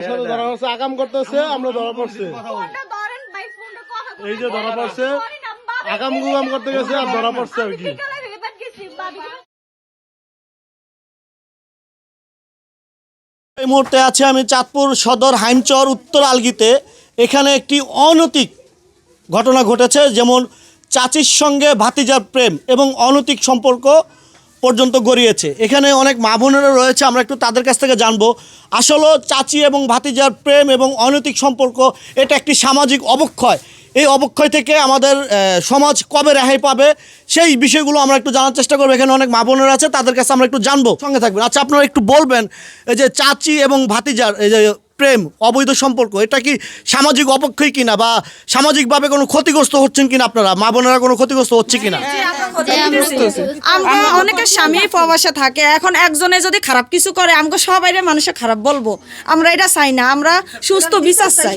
সাথে ধরা পড়ছে আকাম করতেছে আমরা ধরা পড়ছে। এই যে ধরা পড়ছে গুগাম করতে গেছে আর ধরা পড়ছে আর কি এই মুহূর্তে আছে আমি চাঁদপুর সদর হাইমচর উত্তর আলগিতে এখানে একটি অনৈতিক ঘটনা ঘটেছে যেমন চাচির সঙ্গে ভাতিজার প্রেম এবং অনৈতিক সম্পর্ক পর্যন্ত গড়িয়েছে। এখানে অনেক মা বোনেরা রয়েছে, আমরা একটু তাদের কাছ থেকে জানব। আসলে চাচি এবং ভাতিজার প্রেম এবং অনৈতিক সম্পর্ক, এটা একটি সামাজিক অবক্ষয়। এই অবক্ষয় থেকে আমাদের সমাজ কবে রেহাই পাবে, সেই বিষয়গুলো আমরা একটু জানার চেষ্টা করব। এখানে অনেক মা বোনেরা আছে, তাদের কাছে আমরা একটু জানব। সঙ্গে থাকবেন। আচ্ছা আপনারা একটু বলবেন, এই যে চাচি এবং ভাতিজার, এই যে প্রেম অবৈধ সম্পর্ক এটা কি সামাজিক অপক্ষয় কিনা বা সামাজিকভাবে কোনো ক্ষতিগ্রস্ত হচ্ছেন কিনা আপনারা? মা বোনেরা কোনো ক্ষতিগ্রস্ত হচ্ছে কিনা? আমরা অনেকের স্বামী প্রবাসে থাকে এখন একজনে যদি খারাপ কিছু করে আমাকে সবাই মানুষে খারাপ বলব। আমরা এটা চাই না আমরা সুস্থ বিশ্বাস চাই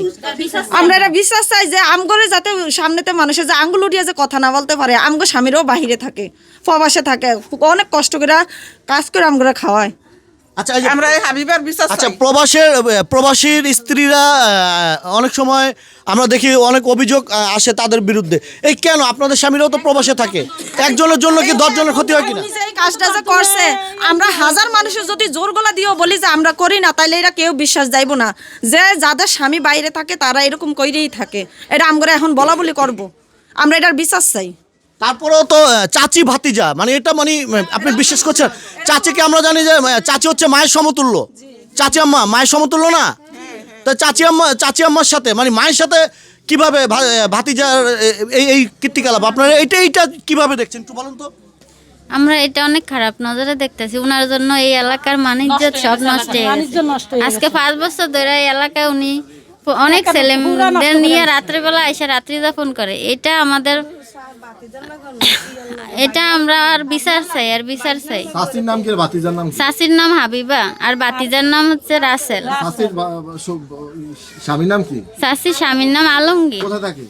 আমরা এটা বিশ্বাস চাই যে আমগরে যাতে সামনেতে মানুষের যে আঙ্গুল উঠিয়ে যে কথা না বলতে পারে আমগো স্বামীরও বাহিরে থাকে প্রবাসে থাকে। অনেক কষ্ট করে কাজ করে আমগরে খাওয়ায়। আচ্ছা আমরা এই হাবিবার বিশ্বাস আচ্ছা প্রবাসের প্রবাসীর স্ত্রীরা অনেক সময় আমরা দেখি অনেক অভিযোগ আসে তাদের বিরুদ্ধে। এই কেন? আপনাদের স্বামীরাও তো প্রবাসে থাকে। একজনের জন্য কি দশজনের ক্ষতি হয় কিনা? এই কাজটা যে করছে আমরা হাজার মানুষের যদি জোর গলা দিয়েও বলি যে আমরা করি না তাইলে এরা কেউ বিশ্বাস যাইব না। যে যাদের স্বামী বাইরে থাকে তারা এরকম কইরেই থাকে। এটা আমরা এখন বলা বলি করব। আমরা এটার বিশ্বাস চাই। তারপরেও তো চাচি ভাতিজা মানে এটা মানে আপনি বিশ্বাস করছেন? চাচিকে আমরা জানি যে চাচি হচ্ছে মায়ের সমতুল্য। চাচি আম্মা মায়ের সমতুল্য না? তা চাচি আম্মা চাচি আম্মার সাথে মানে মায়ের সাথে কীভাবে ভাতিজার এই এই কীর্তিকলাপ? আপনারা এইটা এইটা কীভাবে দেখছেন? একটু বলুন তো। আমরা এটা অনেক খারাপ নজরে দেখতেছি। ওনার জন্য এই এলাকার মানিজ্য সব নষ্ট হয়ে গেছে। আজকে পাঁচ বছর ধরে এই এলাকায় উনি অনেক ছেলেদের নিয়ে রাত্রিবেলা এসে রাত্রি যাপন করে। এটা আমাদের এটা আমরা আর বিচার চাই আর বিচার চাই। শাসির নাম কি বাতিজার নাম কি? শাসির নাম হাবিবা আর বাতিজার নাম হচ্ছে রাসেল। শাসির স্বামীর নাম কি? শাসির স্বামীর নাম আলমগীর। কোথায় থাকে?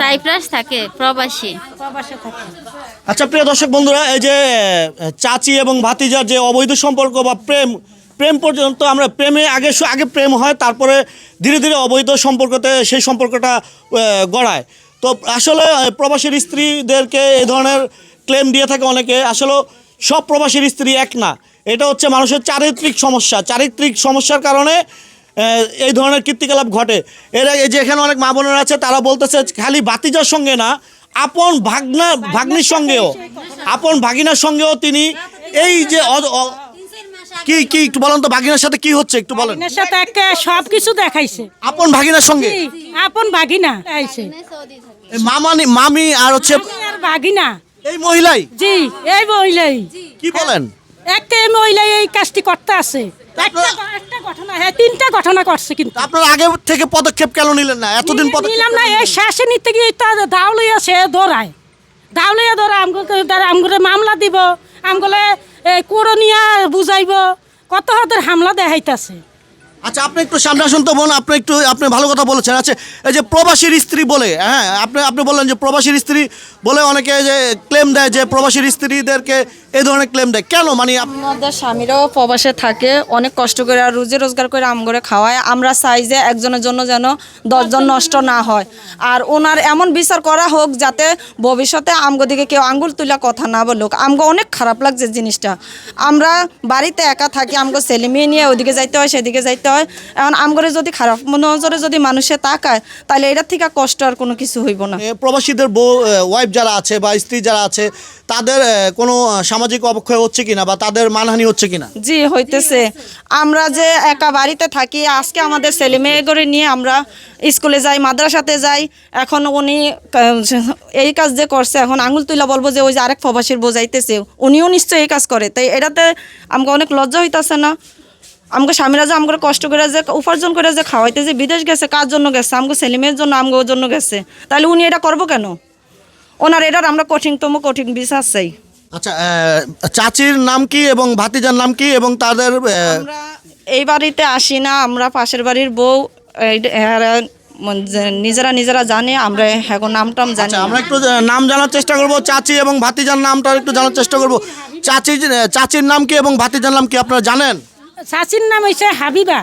সাইপ্রাস থাকে প্রবাসী। আচ্ছা প্রিয় দর্শক বন্ধুরা এই যে চাচি এবং ভাতিজার যে অবৈধ সম্পর্ক বা প্রেম প্রেম পর্যন্ত আমরা প্রেমে আগে আগে প্রেম হয় তারপরে ধীরে ধীরে অবৈধ সম্পর্কতে সেই সম্পর্কটা গড়ায়। তো আসলে প্রবাসীর স্ত্রীদেরকে এই ধরনের ক্লেম দিয়ে থাকে অনেকে। আসলে সব প্রবাসীর স্ত্রী এক না। এটা হচ্ছে মানুষের চারিত্রিক সমস্যা। চারিত্রিক সমস্যার কারণে এই ধরনের কীর্তিকলাপ ঘটে। এরা এই যে এখানে অনেক মা বোনেরা আছে, তারা বলতেছে খালি বাতিজার সঙ্গে না, আপন ভাগনা, ভাগ্নির সঙ্গেও। আপন ভাগিনার সঙ্গেও তিনি এই যে কি কি একটু বলেন তো ভাগিনার সাথে কি হচ্ছে একটু বলেন। এর সাথে একে সব কিছু দেখাইছে। আপন ভাগিনার সঙ্গে? আপন বাগিনা আইছে এই মামানি মামি আর হচ্ছে আর বাগিনা এই মহিলাই? জি এই মহিলাই। কি বলেন? একটা এই মহিলাই এই কাজটি করতে আছে। একটা একটা ঘটনা হ্যাঁ তিনটা ঘটনা করছে কিন্তু। আপনারা আগে থেকে পদক্ষেপ কেন নিলেন না? এতদিন পদক্ষেপ নিলাম না এই শেষে নিতে গিয়ে দাও লইয়া সে দৌড়ায়। দাও লইয়া দৌড়ায় আমগুলো আমগুলো মামলা দিব। আমগুলো কুড়ো নিয়া বুঝাইব কত হাতের হামলা দেখাইতাছে। আচ্ছা আপনি একটু সামনে আসুন তো বোন, আপনি একটু, আপনি ভালো কথা বলেছেন। আচ্ছা এই যে প্রবাসীর স্ত্রী বলে হ্যাঁ আপনি আপনি বললেন যে প্রবাসীর স্ত্রী বলে অনেকে যে ক্লেম দেয় যে প্রবাসীর স্ত্রীদেরকে এই ধরনের ক্লেম দেয়। কেন? মানে আপ- আমাদের স্বামীরাও প্রবাসে থাকে, অনেক কষ্ট করে আর রুজি রোজগার করে আম করে খাওয়ায়। আমরা চাই যে একজনের জন্য যেন দশজন নষ্ট না হয়। আর ওনার এমন বিচার করা হোক যাতে ভবিষ্যতে আমগো দিকে কেউ আঙ্গুল তুলা কথা না বলুক। আমগো অনেক খারাপ লাগছে জিনিসটা। আমরা বাড়িতে একা থাকি, আমগো ছেলে মেয়ে নিয়ে ওদিকে যাইতে হয়, সেদিকে যাইতে হয়। এখন আমগরে যদি খারাপ নজরে যদি মানুষে তাকায় তাহলে এটার থেকে কষ্ট আর কোনো কিছু হইব না। প্রবাসীদের বউ ওয়াইফ যারা আছে বা স্ত্রী যারা আছে তাদের কোনো সামাজিক অবক্ষয় হচ্ছে কিনা বা তাদের মানহানি হচ্ছে কিনা? জি হইতেছে। আমরা যে একা বাড়িতে থাকি আজকে আমাদের ছেলে মেয়ে করে নিয়ে আমরা স্কুলে যাই মাদ্রাসাতে যাই এখন উনি এই কাজ যে করছে এখন আঙুল তুইলা বলব যে ওই যে আরেক প্রবাসীর বোঝাইতেছে উনিও নিশ্চয়ই এই কাজ করে। তাই এটাতে আমাকে অনেক লজ্জা হইতেছে না? আমাকে স্বামীরা যে আমাকে কষ্ট করে যে উপার্জন করে যে খাওয়াইতে যে বিদেশ গেছে কার জন্য গেছে? আমাকে ছেলে মেয়ের জন্য আমাকে ওর জন্য গেছে। তাহলে উনি এটা করব কেন? ওনার এটার আমরা কঠিনতম কঠিন বিশ্বাস চাই। আচ্ছা চাচির নাম কি এবং ভাতিজার নাম কি এবং তাদের এই বাড়িতে আসি না আমরা পাশের বাড়ির বউ নিজেরা নিজেরা জানে আমরা এখন নাম টাম জানি আচ্ছা। আমরা একটু নাম জানার চেষ্টা করব চাচি এবং ভাতিজার নামটা একটু জানার চেষ্টা করব। চাচি চাচির নাম কি এবং ভাতিজার নাম কি আপনারা জানেন? চাচির নাম হয়েছে হাবিবা।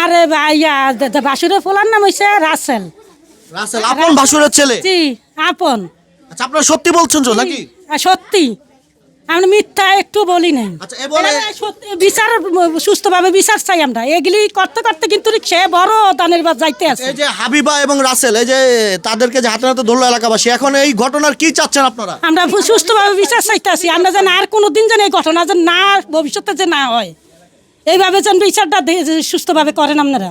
আরে ভাইয়া বাসুরের ফোলার নাম হয়েছে রাসেল রাসেল আপন ভাসুরের ছেলে? জি আপন। আচ্ছা আপনারা সত্যি বলছেন তো নাকি? সত্যি। আমি মিথ্যা একটু বলি নাই। আচ্ছা বিচার সুস্থভাবে বিচার চাই আমরা। এগুলি করতে করতে কিন্তু সে বড় দানের বাদ যাইতে আছে। এই যে হাবিবা এবং রাসেল এই যে তাদেরকে যে হাতে হাতে ধরলো এলাকাবাসী এখন এই ঘটনার কি চাচ্ছেন আপনারা? আমরা সুস্থভাবে বিচার চাইতে আছি। আমরা যেন আর কোনো দিন যেন এই ঘটনা যেন না ভবিষ্যতে যে না হয়। এইভাবে যেন বিচারটা সুস্থভাবে করেন আপনারা।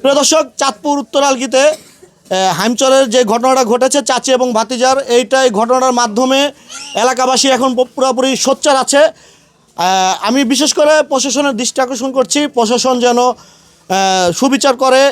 প্রিয় দর্শক চাঁদপুর উত্তর আলগিতে আহ, হাইমচরের যে ঘটনাটা ঘটেছে চাচি এবং ভাতিজার এইটাই ঘটনার মাধ্যমে এলাকাবাসী এখন পুরোপুরি সোচ্চার আছে। আমি বিশেষ করে প্রশাসনের দৃষ্টি আকর্ষণ করছি। প্রশাসন যেন সুবিচার করে।